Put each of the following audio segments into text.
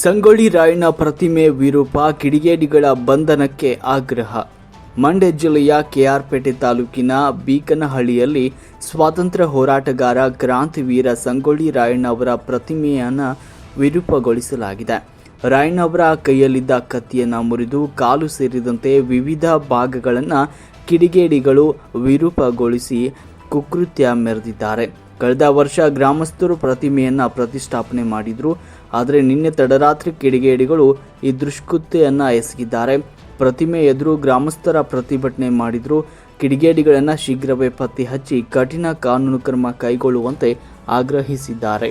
ಸಂಗೊಳ್ಳಿ ರಾಯಣ್ಣ ಪ್ರತಿಮೆ ವಿರೂಪ ಕಿಡಿಗೇಡಿಗಳ ಬಂಧನಕ್ಕೆ ಆಗ್ರಹ. ಮಂಡ್ಯ ಜಿಲ್ಲೆಯ ಕೆಆರ್ಪೇಟೆ ತಾಲೂಕಿನ ಬೀಕನಹಳ್ಳಿಯಲ್ಲಿ ಸ್ವಾತಂತ್ರ್ಯ ಹೋರಾಟಗಾರ ಕ್ರಾಂತಿವೀರ ಸಂಗೊಳ್ಳಿ ರಾಯಣ್ಣ ಅವರ ಪ್ರತಿಮೆಯನ್ನು ವಿರೂಪಗೊಳಿಸಲಾಗಿದೆ. ರಾಯಣ್ಣ ಅವರ ಕೈಯಲ್ಲಿದ್ದ ಕತ್ತಿಯನ್ನು ಮುರಿದು ಕಾಲು ಸೇರಿದಂತೆ ವಿವಿಧ ಭಾಗಗಳನ್ನು ಕಿಡಿಗೇಡಿಗಳು ವಿರೂಪಗೊಳಿಸಿ ಕುಕೃತ್ಯ ಮೆರೆದಿದ್ದಾರೆ. ಕಳೆದ ವರ್ಷ ಗ್ರಾಮಸ್ಥರು ಪ್ರತಿಮೆಯನ್ನ ಪ್ರತಿಷ್ಠಾಪನೆ ಮಾಡಿದ್ರು. ಆದರೆ ನಿನ್ನೆ ತಡರಾತ್ರಿ ಕಿಡಿಗೇಡಿಗಳು ಈ ದುಷ್ಕೃತ್ಯವನ್ನು ಎಸಗಿದ್ದಾರೆ. ಪ್ರತಿಮೆ ಎದುರು ಗ್ರಾಮಸ್ಥರ ಪ್ರತಿಭಟನೆ ಮಾಡಿದ್ರು. ಕಿಡಿಗೇಡಿಗಳನ್ನು ಶೀಘ್ರವೇ ಪತ್ತೆ ಹಚ್ಚಿ ಕಠಿಣ ಕಾನೂನು ಕ್ರಮ ಕೈಗೊಳ್ಳುವಂತೆ ಆಗ್ರಹಿಸಿದ್ದಾರೆ.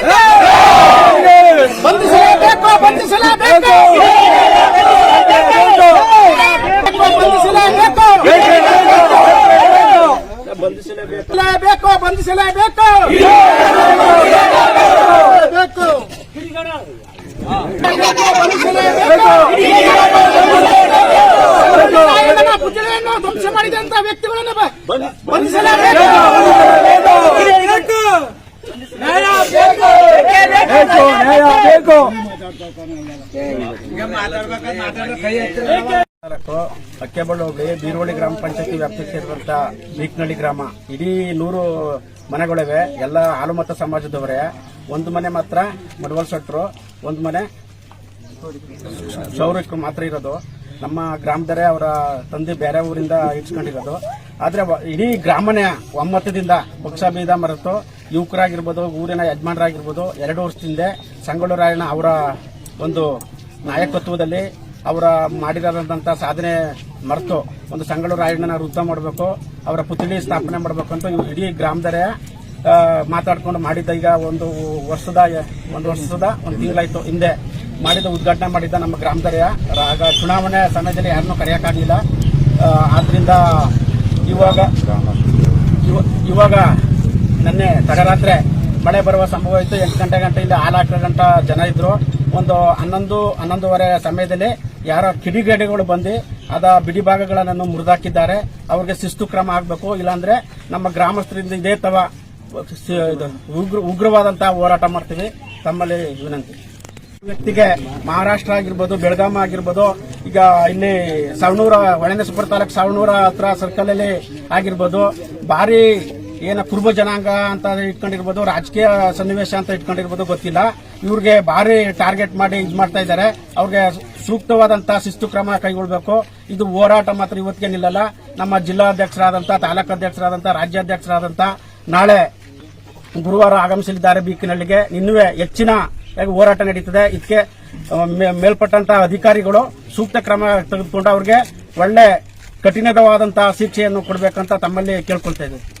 ಬಂಧಿಸಲೇಬೇಕು. ಬಂಧಿಸಲೇಬೇಕು ಬೇಕು ಪುತ್ಥಳಿಯನ್ನು ಧ್ವಂಸ ಮಾಡಿದಂತ ವ್ಯಕ್ತಿಗಳನ್ನು ಬಂಧಿಸಲೇಬೇಕು. ಬೇಕು ಬೇಕು. ತಾಲೂಕು ಅಕ್ಕೆಬಳ್ಳು ಗ್ರಾಮ ಪಂಚಾಯತಿ ವ್ಯಾಪ್ತಿಗೆ ಸೇರಿದಂಥ ಬೀಕ್ನಳ್ಳಿ ಗ್ರಾಮ. ಇಡೀ ನೂರು ಮನೆಗಳಿವೆ, ಎಲ್ಲ ಹಾಲುಮತ ಸಮಾಜದವರೇ. ಒಂದು ಮನೆ ಮಾತ್ರ ಮಡವಲ್ ಸಟ್ರು ಒಂದು ಮನೆ ಸೌರಕ್ಕೆ ಮಾತ್ರ ಇರೋದು. ನಮ್ಮ ಗ್ರಾಮದರೇ ಅವರ ತಂದೆ ಬೇರೆ ಊರಿಂದ ಇಟ್ಸ್ಕೊಂಡಿರೋದು ಆದರೆ ಇಡೀ ಗ್ರಾಮನೇ ಒಮ್ಮತದಿಂದ ಪಕ್ಷ ಬೀದ ಮರೆತು ಯುವಕರಾಗಿರ್ಬೋದು, ಊರಿನ ಯಜಮಾನರಾಗಿರ್ಬೋದು, ಎರಡು ವರ್ಷದಿಂದ ಸಂಗೊಳ್ಳು ರಾಯಣ್ಣ ಅವರ ಒಂದು ನಾಯಕತ್ವದಲ್ಲಿ ಅವರ ಮಾಡಿರೋದಂತ ಸಾಧನೆ ಮರೆತು ಒಂದು ಸಂಗೊಳ್ಳು ರಾಯಣ್ಣನ ವೃದ್ಧ ಮಾಡಬೇಕು, ಅವರ ಪುತ್ಥಳಿ ಸ್ಥಾಪನೆ ಮಾಡಬೇಕು ಅಂತ ಇಡೀ ಗ್ರಾಮದರೇ ಮಾತಾಡ್ಕೊಂಡು ಮಾಡಿದ್ದ ಈಗ ಒಂದು ವರ್ಷದ ಒಂದು ವರ್ಷದ, ಒಂದು ತಿಂಗಳಾಯ್ತು ಹಿಂದೆ ಮಾಡಿದ ಉದ್ಘಾಟನೆ ಮಾಡಿದ್ದ ನಮ್ಮ ಗ್ರಾಮದರೆಯ ಆಗ ಚುನಾವಣೆ ಸಮಯದಲ್ಲಿ ಯಾರನ್ನೂ ಕರೆಯೋಕ್ಕಾಗಲಿಲ್ಲ ಆದ್ದರಿಂದ ಇವಾಗ, ಇವ- ಇವಾಗ ನೆನ್ನೆ ತಡರಾತ್ರಿ ಮಳೆ ಬರುವ ಸಂಭವ ಇತ್ತು. ಎಂಟು ಗಂಟೆ ಗಂಟೆಯಿಂದ ಹಾಲು ಗಂಟ ಜನ ಇದ್ರು. ಒಂದು ಹನ್ನೊಂದು, ಹನ್ನೊಂದುವರೆ ಸಮಯದಲ್ಲಿ ಯಾರ ಕಿಡಿಗೇಡಿಗಳು ಬಂದು ಅದ ಬಿಡಿ ಭಾಗಗಳನ್ನು ಮುರಿದಾಕಿದ್ದಾರೆ. ಅವ್ರಿಗೆ ಶಿಸ್ತು ಕ್ರಮ ಆಗಬೇಕು. ಇಲ್ಲಾಂದ್ರೆ ನಮ್ಮ ಗ್ರಾಮಸ್ಥರಿಂದ ಇದೇ ತವ ಉಗ್ರ ಉಗ್ರವಾದಂತಹ ಹೋರಾಟ ಮಾಡ್ತೀವಿ. ತಮ್ಮಲ್ಲಿ ವಿನಂತಿ. ವ್ಯಕ್ತಿಗೆ ಮಹಾರಾಷ್ಟ್ರ ಆಗಿರ್ಬೋದು, ಬೆಳಗಾಂ ಆಗಿರ್ಬೋದು, ಈಗ ಇಲ್ಲಿ ಸವಣೂರ ಒಳನೇಶ್ವರ ತಾಲೂಕು ಸವಣೂರ ಹತ್ರ ಸರ್ಕಲ್ ಅಲ್ಲಿ ಆಗಿರ್ಬೋದು, ಭಾರಿ ಏನ ಕುರುಬ ಜನಾಂಗ ಅಂತ ಇಟ್ಕೊಂಡಿರ್ಬೋದು, ರಾಜಕೀಯ ಸನ್ನಿವೇಶ ಅಂತ ಇಟ್ಕೊಂಡಿರ್ಬೋದು, ಗೊತ್ತಿಲ್ಲ. ಇವ್ರಿಗೆ ಭಾರಿ ಟಾರ್ಗೆಟ್ ಮಾಡಿ ಇದು ಮಾಡ್ತಾ ಇದ್ದಾರೆ. ಅವ್ರಿಗೆ ಸೂಕ್ತವಾದಂತಹ ಶಿಸ್ತು ಕ್ರಮ ಕೈಗೊಳ್ಳಬೇಕು ಇದು ಹೋರಾಟ ಮಾತ್ರ ಇವತ್ತಿಗೆ ನಿಲ್ಲಲ್ಲ. ನಮ್ಮ ಜಿಲ್ಲಾಧ್ಯಕ್ಷರಾದಂತಹ ತಾಲೂಕಾಧ್ಯಕ್ಷರಾದಂತಹ ರಾಜ್ಯಾಧ್ಯಕ್ಷರಾದಂಥ ನಾಳೆ ಗುರುವಾರ ಆಗಮಿಸಲಿದ್ದಾರೆ ಬೀಕಿನಳ್ಳಿಗೆ ಇನ್ನೂ ಹೆಚ್ಚಿನ ಹೋರಾಟ ನಡೀತದೆ. ಇದಕ್ಕೆ ಮೇಲ್ಪಟ್ಟಂತಹ ಅಧಿಕಾರಿಗಳು ಸೂಕ್ತ ಕ್ರಮ ತೆಗೆದುಕೊಂಡು ಅವ್ರಿಗೆ ಒಳ್ಳೆ ಕಠಿಣವಾದಂತಹ ಶಿಕ್ಷೆಯನ್ನು ಕೊಡಬೇಕಂತ ತಮ್ಮಲ್ಲಿ ಕೇಳ್ಕೊಳ್ತಾ ಇದ್ದೀವಿ